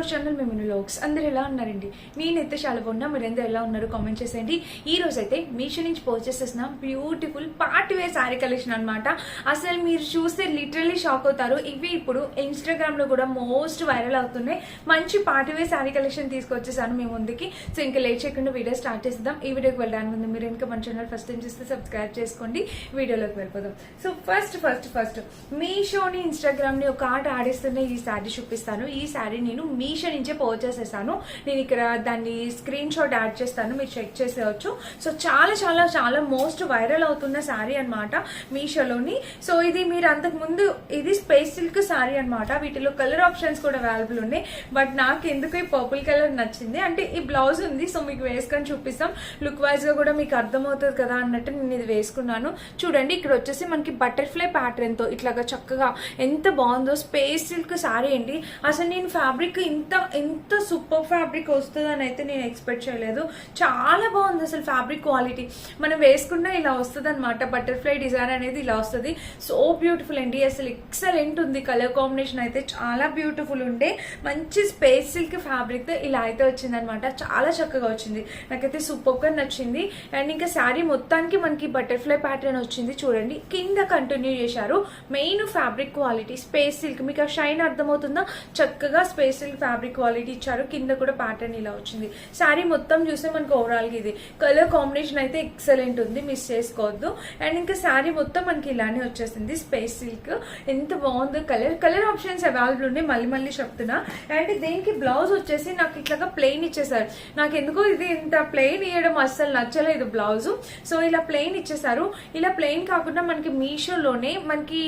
Our channel మేము లోక్స్ అందరు ఎలా ఉన్నారండి? నేనైతే చాలా బాగున్నా మీరు ఎలా ఉన్నారు? కామెంట్ చేసేయండి. ఈ రోజు అయితే మీషో నుంచి పర్చేస్ చేసిన beautiful party wear sari collection అనమాట అసలు మీరు చూస్తే లిటరలీ షాక్ అవుతారు. ఇవి ఇప్పుడు ఇన్స్టాగ్రామ్లో కూడా మోస్ట్ వైరల్ అవుతున్నాయి. మంచి పార్టీ వేర్ శారీ కలెక్షన్ తీసుకొచ్చేసాను మీ ముందుకి. సో ఇంకా లేట్ చేయకుండా వీడియో స్టార్ట్ చేద్దాం ఈ వీడియోకి వెళ్ళడానికి ముందు మీరు ఇంకా మన ఛానల్ ఫస్ట్ టైం చూస్తే సబ్స్క్రైబ్ చేసుకోండి. వీడియోలోకి వెళ్ళిపోదాం. సో ఫస్ట్ ఫస్ట్ ఫస్ట్ మీషోని ఇన్స్టాగ్రామ్ని ఒక ఆట ఆడిస్తున్న ఈ శారీ చూపిస్తాను. ఈ శారీ నేను మీషో నుంచే పర్చేస్ చేశాను నేను ఇక్కడ దాన్ని స్క్రీన్ షాట్ యాడ్ చేస్తాను మీరు చెక్ చేసేవచ్చు సో చాలా చాలా చాలా మోస్ట్ వైరల్ అవుతున్న శారీ అన్నమాట మీషోలోని. సో ఇది మీరు అంతకు ముందు ఇది స్పేస్ సిల్క్ శారీ అన్నమాట. వీటిలో కలర్ ఆప్షన్స్ కూడా అవైలబుల్ ఉన్నాయి. బట్ నాకు ఎందుకు ఈ పర్పుల్ కలర్ నచ్చింది? అంటే ఈ బ్లౌజ్ ఉంది సో మీకు వేసుకొని చూపిస్తాం. లుక్ వైజ్గా కూడా మీకు అర్థమవుతుంది కదా అన్నట్టు నేను ఇది వేసుకున్నాను. చూడండి ఇక్కడ వచ్చేసి మనకి బటర్ఫ్లై ప్యాటర్న్తో ఇట్లాగా చక్కగా ఎంత బాగుందో స్పేస్ సిల్క్ శారీ అండి. అసలు నేను ఫ్యాబ్రిక్ ఇంత ఇంత ఎంత సూపర్ ఫ్యాబ్రిక్ వస్తుందని అయితే నేను ఎక్స్పెక్ట్ చేయలేదు. చాలా బాగుంది అసలు ఫ్యాబ్రిక్ క్వాలిటీ. మనం వేసుకున్న ఇలా వస్తుంది అనమాట బటర్ఫ్లై డిజైన్ అనేది ఇలా వస్తుంది. సో బ్యూటిఫుల్ అండి. అసలు ఎక్సలెంట్ ఉంది. కలర్ కాంబినేషన్ అయితే చాలా బ్యూటిఫుల్ ఉండే. మంచి స్పేస్ సిల్క్ ఫ్యాబ్రిక్తో ఇలా అయితే వచ్చింది అనమాట చాలా చక్కగా వచ్చింది. నాకైతే సూపర్గా నచ్చింది. అండ్ ఇంకా శారీ మొత్తానికి మనకి బటర్ఫ్లై ప్యాటర్న్ వచ్చింది చూడండి. కింద కంటిన్యూ చేశారు. Main fabric quality. Space silk. మీకు ఆ షైన్ అర్థమవుతుందా? చక్కగా స్పేస్ సిల్క్ ఫ్యాబ్రిక్ క్వాలిటీ ఇచ్చారు. కింద కూడా ప్యాటర్న్ ఇలా వచ్చింది. శారీ మొత్తం చూస్తే మనకు ఓవరాల్గా ఇది. కలర్ కాంబినేషన్ అయితే ఎక్సలెంట్ ఉంది. మిస్ చేసుకోవద్దు. అండ్ ఇంకా శారీ మొత్తం మనకి ఇలానే వచ్చేసింది. స్పేస్ సిల్క్ ఎంత బాగుందో కలర్ కలర్ ఆప్షన్స్ అవైలబుల్ ఉన్నాయి. మళ్ళీ మళ్ళీ చెప్తున్నా. అండ్ దీనికి బ్లౌజ్ వచ్చేసి నాకు ఇట్లాగా ప్లెయిన్ ఇచ్చేసారు. నాకు ఎందుకో ఇది ఇంత ప్లెయిన్ ఇవ్వడం అస్సలు నచ్చలేదు బ్లౌజ్ సో ఇలా ప్లెయిన్ ఇచ్చేసారు. ఇలా ప్లెయిన్ కాకుండా మనకి మీషోలోనే మనకి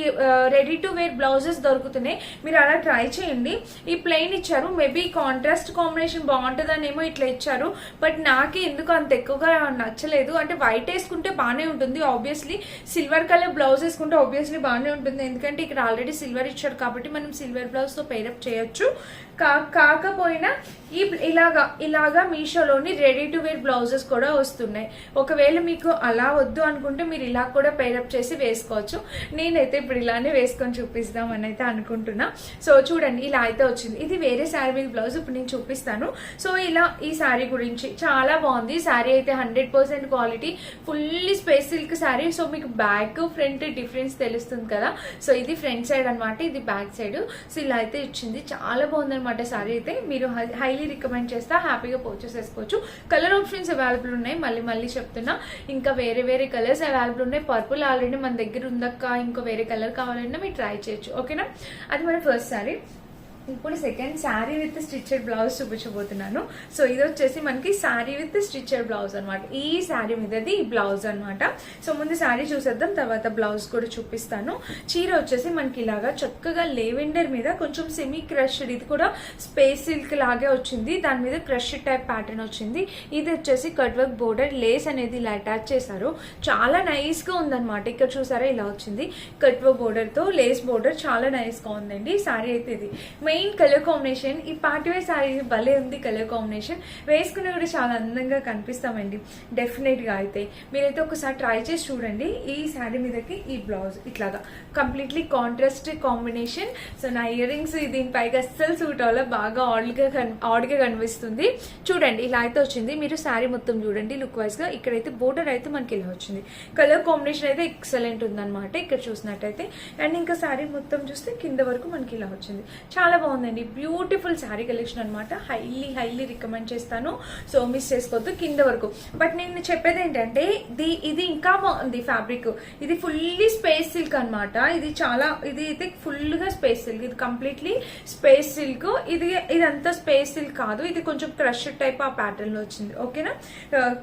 రెడీ టు వేర్ బ్లౌజెస్ దొరుకుతున్నాయి. మీరు అలా ట్రై చేయండి. ఈ ప్లెయిన్ ఇచ్చారు. మేబీ కాంట్రాస్ట్ కాంబినేషన్ బాగుంటుందనేమో ఇట్లా ఇచ్చారు. బట్ నాకు ఎందుకు అంత ఎక్కువగా నచ్చలేదు. అంటే వైట్ వేసుకుంటే బాగానే ఉంటుంది ఆబ్వియస్లీ సిల్వర్ కలర్ బ్లౌజ్ వేసుకుంటే ఆబ్వియస్లీ బాగానే ఉంటుంది. ఎందుకంటే ఇక్కడ ఆల్రెడీ సిల్వర్ ఇచ్చారు కాబట్టి మనం సిల్వర్ బ్లౌజ్తో పేరప్ చేయొచ్చు. కా- కాకపోయినా ఈ ఇలాగా ఇలాగా మీషోలోని రెడీ టు వేర్ బ్లౌజెస్ కూడా వస్తున్నాయి. ఒకవేళ మీకు అలా వద్దు అనుకుంటే మీరు ఇలా కూడా పేరప్ చేసి వేసుకోవచ్చు. నేనైతే ఇప్పుడు ఇలానే వేసుకొని చూపిస్తామని అయితే అనుకుంటున్నా. సో చూడండి ఇలా అయితే వచ్చింది. ఇది వేరే శారీ మీద బ్లౌజ్ ఇప్పుడు నేను చూపిస్తాను. సో ఇలా ఈ శారీ గురించి చాలా బాగుంది. శారీ అయితే hundred percent quality fully space silk sari so మీకు బ్యాక్ ఫ్రంట్ డిఫరెన్స్ తెలుస్తుంది కదా. సో ఇది ఫ్రంట్ సైడ్ అనమాట ఇది బ్యాక్ సైడ్ సో ఇలా అయితే ఇచ్చింది. చాలా బాగుంది అనమాట శారీ అయితే. మీరు హైలీ రికమెండ్ చేస్తా. హ్యాపీగా పర్చేస్ చేసుకోవచ్చు. కలర్ ఆప్షన్స్ అవైలబుల్ ఉన్నాయి. మళ్ళీ మళ్ళీ చెప్తున్నా. ఇంకా వేరే వేరే కలర్స్ అవైలబుల్ ఉన్నాయి. పర్పుల్ ఆల్రెడీ మన దగ్గర ఉందక్క. ఇంకో వేరే కలర్ కావాలన్నా మీరు ట్రై చేయొచ్చు. ఓకేనా అది మన ఫస్ట్ శారీ ఇప్పుడు second sari with stitched blouse చూపించబోతున్నాను. సో ఇది వచ్చేసి మనకి శారీ విత్ స్టిచ్చెడ్ బ్లౌజ్ అన్నమాట. ఈ శారీ మీదది ఈ బ్లౌజ్ అనమాట సో ముందు శారీ చూసేద్దాం తర్వాత బ్లౌజ్ కూడా చూపిస్తాను. చీర వచ్చేసి మనకి ఇలాగా చక్కగా లేవెండర్ మీద కొంచెం సెమీ క్రష్డ్ ఇది కూడా స్పేస్ సిల్క్ లాగే వచ్చింది. దాని మీద క్రష్ టైప్ ప్యాటర్న్ వచ్చింది. ఇది వచ్చేసి కట్ వర్క్ బోర్డర్ లేస్ అనేది ఇలా అటాచ్ చేశారు. చాలా నైస్గా ఉందన్నమాట. ఇక్కడ చూసారా ఇలా వచ్చింది. కట్ వర్క్ బోర్డర్తో లేస్ బోర్డర్ చాలా నైస్గా ఉందండి. శారీ అయితే ఇది. మెయిన్ కలర్ కాంబినేషన్ ఈ పాటివే శారీ భలే ఉంది కలర్ కాంబినేషన్ వేసుకున్న కూడా చాలా అందంగా కనిపిస్తామండి. డెఫినెట్గా అయితే. మీరైతే ఒకసారి ట్రై చేసి చూడండి. ఈ శారీ మీదకి ఈ బ్లౌజ్ ఇట్లాగా. కంప్లీట్లీ కాంట్రాస్ట్ కాంబినేషన్ సో నా ఇయర్ రింగ్స్ దీనిపైకి అస్సలు సూట్ అవ్వాలి. బాగా ఆడ్గా ఆడ్గా కనిపిస్తుంది. చూడండి ఇలా అయితే వచ్చింది. మీరు శారీ మొత్తం చూడండి లుక్ వైజ్గా ఇక్కడైతే బోర్డర్ అయితే మనకి ఇలా వచ్చింది. కలర్ కాంబినేషన్ అయితే ఎక్సలెంట్ ఉందన్నమాట. ఇక్కడ చూసినట్టయితే. అండ్ ఇంకా శారీ మొత్తం చూస్తే కింద వరకు మనకి ఇలా వచ్చింది. చాలా బాగుందండి. బ్యూటిఫుల్ శారీ కలెక్షన్ అనమాట హైలీ హైలీ రికమెండ్ చేస్తాను. సో మిస్ చేసుకోవద్దు కింద వరకు. బట్ నేను చెప్పేది ఏంటంటే ఇది ఇది ఇంకా బాగుంది ఫ్యాబ్రిక్ ఇది ఫుల్లీ స్పేస్ సిల్క్ అన్నమాట. ఇది చాలా ఇది అయితే ఫుల్గా స్పేస్ సిల్క్ ఇది కంప్లీట్లీ స్పేస్ సిల్క్ ఇది ఇదంతా స్పేస్ సిల్క్ కాదు. ఇది కొంచెం క్రష్ టైప్ ఆ ప్యాటర్న్లో వచ్చింది. ఓకేనా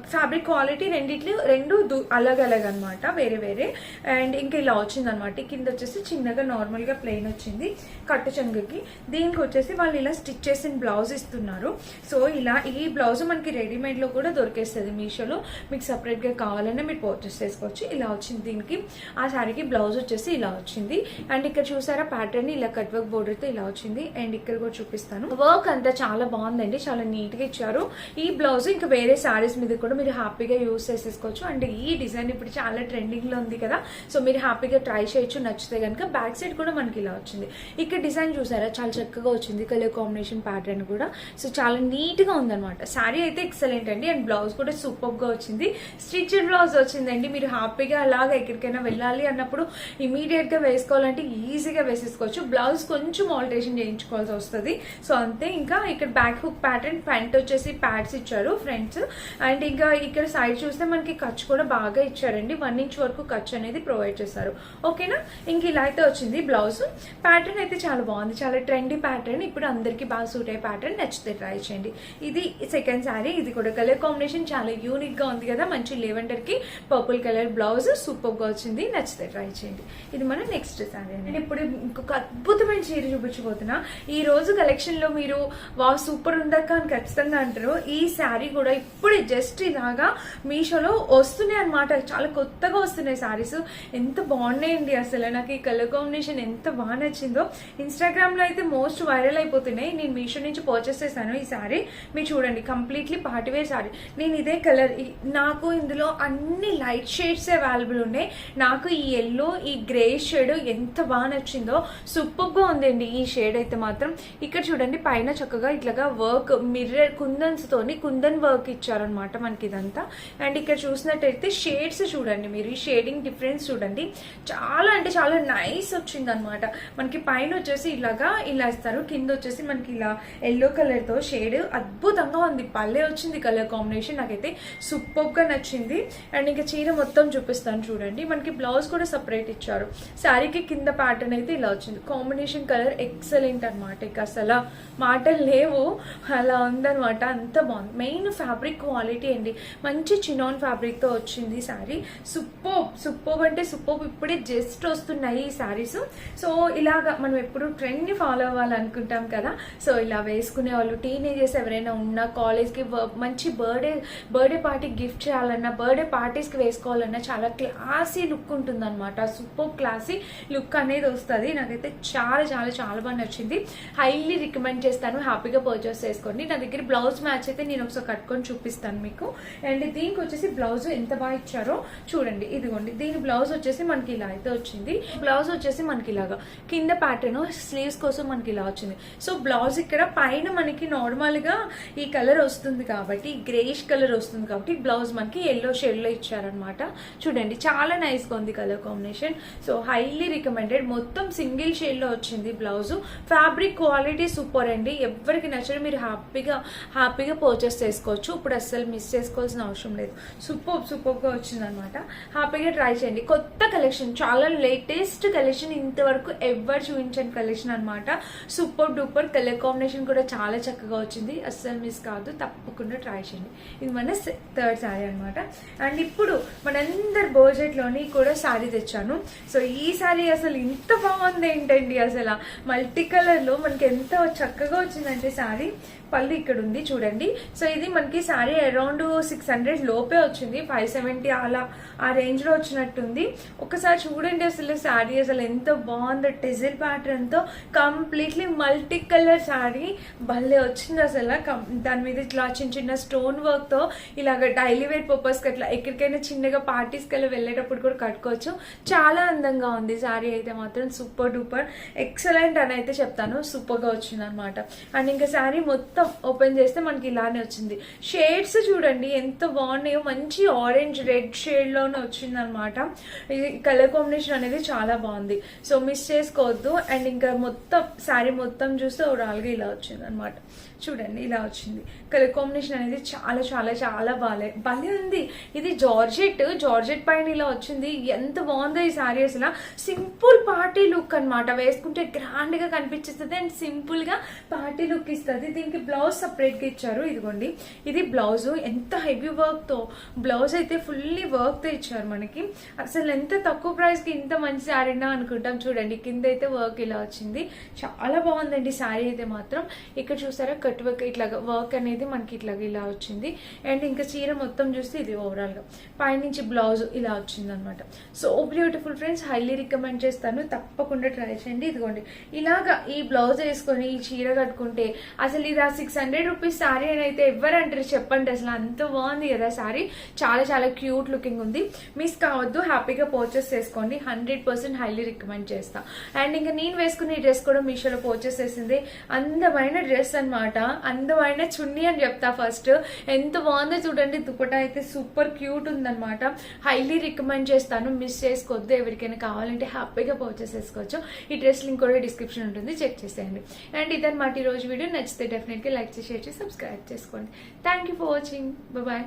ఫ్యాబ్రిక్ క్వాలిటీ రెండిట్లు రెండు దు- అలగ్ అలగ్ అనమాట వేరే వేరే. అండ్ ఇంకా ఇలా వచ్చింది అనమాట కింద వచ్చేసి చిన్నగా నార్మల్గా ప్లెయిన్ వచ్చింది. కట్టు చెంగుకి. దీనికి వచ్చేసి వాళ్ళు ఇలా స్టిచ్ చేసిన బ్లౌజ్ ఇస్తున్నారు. సో ఇలా ఈ బ్లౌజ్ మనకి రెడీమేడ్లో కూడా దొరికేస్తుంది మీషోలో. మీకు సపరేట్గా కావాలన్నా మీరు పర్చేస్ చేసుకోవచ్చు. ఇలా వచ్చింది దీనికి. ఆ శారీకి బ్లౌజ్ వచ్చేసి ఇలా వచ్చింది. అండ్ ఇక్కడ చూసారా ప్యాటర్న్ ఇలా కట్ వర్క్ బోర్డర్తో ఇలా వచ్చింది. అండ్ ఇక్కడ కూడా చూపిస్తాను. వర్క్ అంతా చాలా బాగుందండి. చాలా నీట్గా ఇచ్చారు. ఈ బ్లౌజ్ ఇంకా వేరే శారీస్ మీద కూడా మీరు హ్యాపీగా యూస్ చేసేసుకోవచ్చు. అండ్ ఈ డిజైన్ ఇప్పుడు చాలా ట్రెండింగ్లో ఉంది కదా. సో మీరు హ్యాపీగా ట్రై చేయొచ్చు. నచ్చితే కనుక బ్యాక్ సైడ్ కూడా మనకి ఇలా వచ్చింది. ఇక్కడ డిజైన్ చూసారా? చాలా చక్కగా వచ్చింది కలర్ కాంబినేషన్ ప్యాటర్న్ కూడా. సో చాలా నీట్గా ఉందన్నమాట. శారీ అయితే ఎక్సలెంట్ అండి. అండ్ బ్లౌజ్ కూడా సూపర్గా వచ్చింది. స్టిచ్డ్ బ్లౌజ్ వచ్చిందండి. మీరు హ్యాపీగా అలాగా ఎక్కడికైనా వెళ్ళాలి అన్నప్పుడు ఇమీడియట్గా వేసుకోవాలంటే ఈజీగా వేసేసుకోవచ్చు. బ్లౌజ్ కొంచెం ఆల్టరేషన్ చేయించుకోవాల్సి వస్తుంది. సో అంతే. ఇంకా ఇక్కడ బ్యాక్ హుక్ ప్యాటర్న్ ఫ్రంట్ వచ్చేసి ప్యాడ్స్ ఇచ్చారు ఫ్రంట్స్ అండ్ ఇంకా ఇక్కడ సైడ్ చూస్తే మనకి ఖర్చు కూడా బాగా ఇచ్చారండి. వన్ ఇంచ్ వరకు ఖర్చు అనేది ప్రొవైడ్ చేస్తారు ఓకేనా? ఇంక ఇలా అయితే వచ్చింది బ్లౌజ్. ప్యాటర్న్ అయితే చాలా బాగుంది. చాలా ట్రెండ్ ప్యాటర్న్ ఇప్పుడు అందరికీ బాగా సూట్ అయ్యే ప్యాటర్న్ నచ్చితే ట్రై చేయండి. ఇది సెకండ్ శారీ ఇది కూడా కలర్ కాంబినేషన్ చాలా యూనిక్గా ఉంది కదా. మంచి లెవెండర్కి పర్పుల్ కలర్ బ్లౌజ్ సూపర్గా వచ్చింది. నచ్చితే ట్రై చేయండి. ఇది మన నెక్స్ట్ శారీ నేను ఇప్పుడు ఇంకొక అద్భుతమైన చీర చూపించబోతున్నా. ఈ రోజు కలెక్షన్లో మీరు వా సూపర్ ఉందక్క అని ఖచ్చితంగా అంటారు. ఈ శారీ కూడా ఇప్పుడే జస్ట్ ఇలాగా మీషోలో వస్తున్నాయి అనమాట చాలా కొత్తగా వస్తున్నాయి శారీస్ ఎంత బాగున్నాయండి అసలు. నాకు ఈ కలర్ కాంబినేషన్ ఎంత బాగా నచ్చిందో. ఇన్స్టాగ్రామ్లో అయితే మోస్ట్ వైరల్ అయిపోతున్నాయి. నేను మీషో నుంచి పర్చేస్ చేశాను ఈ శారీ మీరు చూడండి కంప్లీట్లీ పార్టీవేర్ శారీ నేను ఇదే కలర్ నాకు ఇందులో అన్ని లైట్ షేడ్స్ అవైలబుల్ ఉన్నాయి. నాకు ఈ ఎల్లో ఈ గ్రే షేడ్ ఎంత బాగా నచ్చిందో సూపర్గా ఉందండి ఈ షేడ్ అయితే మాత్రం. ఇక్కడ చూడండి పైన చక్కగా ఇట్లాగా వర్క్ మిర్రర్ కుందన్స్ తోని కుందన్ వర్క్ ఇచ్చారనమాట మనకి ఇదంతా. అండ్ ఇక్కడ చూసినట్టయితే షేడ్స్ చూడండి మీరు ఈ షేడింగ్ డిఫరెన్స్ చూడండి. చాలా అంటే చాలా నైస్ వచ్చింది అనమాట మనకి పైన వచ్చేసి ఇలాగా ఇలా ఇస్తారు కింద వచ్చేసి మనకి ఇలా ఎల్లో కలర్తో షేడ్ అద్భుతంగా ఉంది. పల్లె వచ్చింది కలర్ కాంబినేషన్ నాకైతే సూపర్గా నచ్చింది. అండ్ ఇంకా చీర మొత్తం చూపిస్తాను చూడండి. మనకి బ్లౌజ్ కూడా సపరేట్ ఇచ్చారు. శారీకి కింద ప్యాటర్న్ అయితే ఇలా వచ్చింది. కాంబినేషన్ కలర్ ఎక్సలెంట్ అనమాట ఇక అసలు మాటలు లేవు. అలా ఉందనమాట అంత బాగుంది. మెయిన్ ఫ్యాబ్రిక్ క్వాలిటీ అండి. మంచి చినాన్ ఫ్యాబ్రిక్తో వచ్చింది శారీ సూపర్ సూపర్ అంటే సూపర్ ఇప్పుడే జస్ట్ వస్తున్నాయి ఈ శారీస్ సో ఇలాగా మనం ఎప్పుడు ట్రెండ్ని ఫాలో అవ్వాలనుకుంటాం కదా. సో ఇలా వేసుకునే వాళ్ళు టీనేజర్స్ ఎవరైనా ఉన్నా కాలేజ్కి మంచి బర్త్డే బర్త్డే పార్టీ గిఫ్ట్ చేయాలన్నా బర్త్డే పార్టీస్కి వేసుకోవాలన్నా చాలా క్లాసీ లుక్ ఉంటుంది అనమాట సూపర్ క్లాసీ లుక్ అనేది వస్తుంది. నాకైతే చాలా చాలా చాలా బాగా నచ్చింది. హైలీ రికమెండ్ చేస్తాను. హ్యాపీగా పర్చేస్ చేసుకోండి. నా దగ్గర బ్లౌజ్ మ్యాచ్ అయితే నేను ఒకసారి కట్టుకొని చూపిస్తాను మీకు. అండ్ దీనికి వచ్చేసి బ్లౌజ్ ఎంత బాగా ఇచ్చారో చూడండి. ఇదిగోండి. దీని బ్లౌజ్ వచ్చేసి మనకి ఇలా అయితే వచ్చింది. బ్లౌజ్ వచ్చేసి మనకి ఇలాగా కింద ప్యాటర్న్ స్లీవ్స్ కోసం మనకి మనకి ఇలా వచ్చింది. సో బ్లౌజ్ ఇక్కడ పైన మనకి నార్మల్గా ఈ కలర్ వస్తుంది కాబట్టి గ్రేష్ కలర్ వస్తుంది కాబట్టి బ్లౌజ్ మనకి ఎల్లో షేడ్లో ఇచ్చారనమాట చూడండి చాలా నైస్గా ఉంది colour combination so highly recommended మొత్తం సింగిల్ షేడ్లో వచ్చింది బ్లౌజ్ ఫ్యాబ్రిక్ క్వాలిటీ సూపర్ అండి. ఎవరికి నచ్చడం మీరు హ్యాపీగా హ్యాపీగా పర్చేస్ చేసుకోవచ్చు. ఇప్పుడు అస్సలు మిస్ చేసుకోవాల్సిన అవసరం లేదు. సూపర్ సూపర్గా వచ్చింది అనమాట హ్యాపీగా ట్రై చేయండి. కొత్త కలెక్షన్ చాలా లేటెస్ట్ కలెక్షన్ ఇంతవరకు ఎవరు చూపించని కలెక్షన్ అనమాట సూపర్ డూపర్ కలర్ కాంబినేషన్ కూడా చాలా చక్కగా వచ్చింది. అస్సలు మిస్ కాదు తప్పకుండా ట్రై చేయండి. ఇది మన థర్డ్ శారీ అన్నమాట. అండ్ ఇప్పుడు మనందరి బోజెట్లోని కూడా శారీ తెచ్చాను. సో ఈ శారీ అసలు ఇంత బాగుంది ఏంటండి అసలు? మల్టీ కలర్లో మనకి ఎంత చక్కగా వచ్చిందంటే శారీ పళ్ళు ఇక్కడ ఉంది చూడండి. సో ఇది మనకి శారీ అరౌండ్ సిక్స్ హండ్రెడ్ లోపే వచ్చింది ఫైవ్ సెవెంటీ అలా ఆ రేంజ్లో వచ్చినట్టుంది. ఒకసారి చూడండి అసలు శారీ అసలు ఎంత బాగుందో టెజిల్ ప్యాటర్న్తో కంప్లీట్లీ మల్టీ కలర్ శారీ. భలే వచ్చింది అసలు. దాని మీద ఇట్లా చిన్న చిన్న స్టోన్ వర్క్తో ఇలాగ డైలీ వేర్ పర్పస్కి అట్లా ఎక్కడికైనా చిన్నగా పార్టీస్కి వెళ్ళేటప్పుడు కూడా కట్టుకోవచ్చు. చాలా అందంగా ఉంది శారీ అయితే మాత్రం. Super duper. ఎక్సలెంట్ అని అయితే చెప్తాను. సూపర్గా వచ్చింది అనమాట అండ్ ఇంకా శారీ మొత్తం ఓపెన్ చేస్తే మనకి ఇలానే వచ్చింది. షేడ్స్ చూడండి ఎంత బాగున్నాయో మంచి ఆరెంజ్ రెడ్ షేడ్లోనే వచ్చింది అనమాట ఇది కలర్ కాంబినేషన్ అనేది చాలా బాగుంది. సో మిస్ చేసుకోవద్దు. అండ్ ఇంకా మొత్తం శారీ మొత్తం చూస్తే ఓవరాల్ ఇలా వచ్చింది అనమాట చూడండి ఇలా వచ్చింది. కలర్ కాంబినేషన్ అనేది చాలా చాలా చాలా బాలే భలే ఉంది. ఇది జార్జెట్ జార్జెట్ పైన ఇలా వచ్చింది. ఎంత బాగుందో ఈ శారీ అసలు. సింపుల్ పార్టీ లుక్ అన్నమాట. వేసుకుంటే గ్రాండ్గా కనిపించేస్తుంది అండ్ సింపుల్గా పార్టీ లుక్ ఇస్తుంది. దీనికి బ్లౌజ్ సపరేట్గా ఇచ్చారు. ఇదిగోండి. ఇది బ్లౌజ్. ఎంత హెవీ వర్క్తో. బ్లౌజ్ అయితే ఫుల్లీ వర్క్తో ఇచ్చారు మనకి. అసలు ఎంత తక్కువ ప్రైస్కి ఇంత మంచి శారీనా అనుకుంటాం చూడండి. కింద అయితే వర్క్ ఇలా వచ్చింది. చాలా బాగుందండి శారీ అయితే మాత్రం. ఇక్కడ చూసారా? కట్ వర్క్ ఇట్లా వర్క్ అనేది మనకి ఇట్లా ఇలా వచ్చింది. అండ్ ఇంకా చీర మొత్తం చూస్తే ఇది ఓవరాల్గా. పైనుంచి బ్లౌజ్ ఇలా వచ్చింది అనమాట so beautiful friends highly recommend చేస్తాను. తప్పకుండా ట్రై చేయండి. ఇదిగోండి. ఇలాగా ఈ బ్లౌజ్ వేసుకొని ఈ చీర కట్టుకుంటే అసలు ఇది ఆ సిక్స్ హండ్రెడ్ రూపీస్ సారీ అని అయితే ఎవరంటారు చెప్పండి అసలు అంత బాగుంది కదా సారీ చాలా చాలా క్యూట్ లుకింగ్ ఉంది. మిస్ కావద్దు. హ్యాపీగా పర్చేస్ చేసుకోండి. హండ్రెడ్ పర్సెంట్ హైలీ రికమెండ్ చేస్తా. అండ్ ఇంకా నేను వేసుకున్న ఈ డ్రెస్ కూడా మీషోలో పర్చేస్ చేసింది. అందమైన డ్రెస్ అన్నమాట. అందమైన చున్నీ అని చెప్తా ఫస్ట్ ఎంత బాగుందో చూడండి. దుపటా అయితే సూపర్ క్యూట్ ఉందన్నమాట. హైలీ రికమెండ్ చేస్తాను. మిస్ చేసుకోవద్దు. ఎవరికైనా కావాలంటే హ్యాపీగా పర్చేస్ చేసుకోవచ్చు. ఈ డ్రెస్ లింక్ కూడా డిస్క్రిప్షన్ ఉంటుంది. చెక్ చేసేయండి. అండ్ ఇదన్నమాట ఈ రోజు వీడియో. నచ్చితే డెఫినెట్గా లైక్ చేసి షేర్ చేసి సబ్స్క్రైబ్ చేసుకోండి. Thank you for watching bye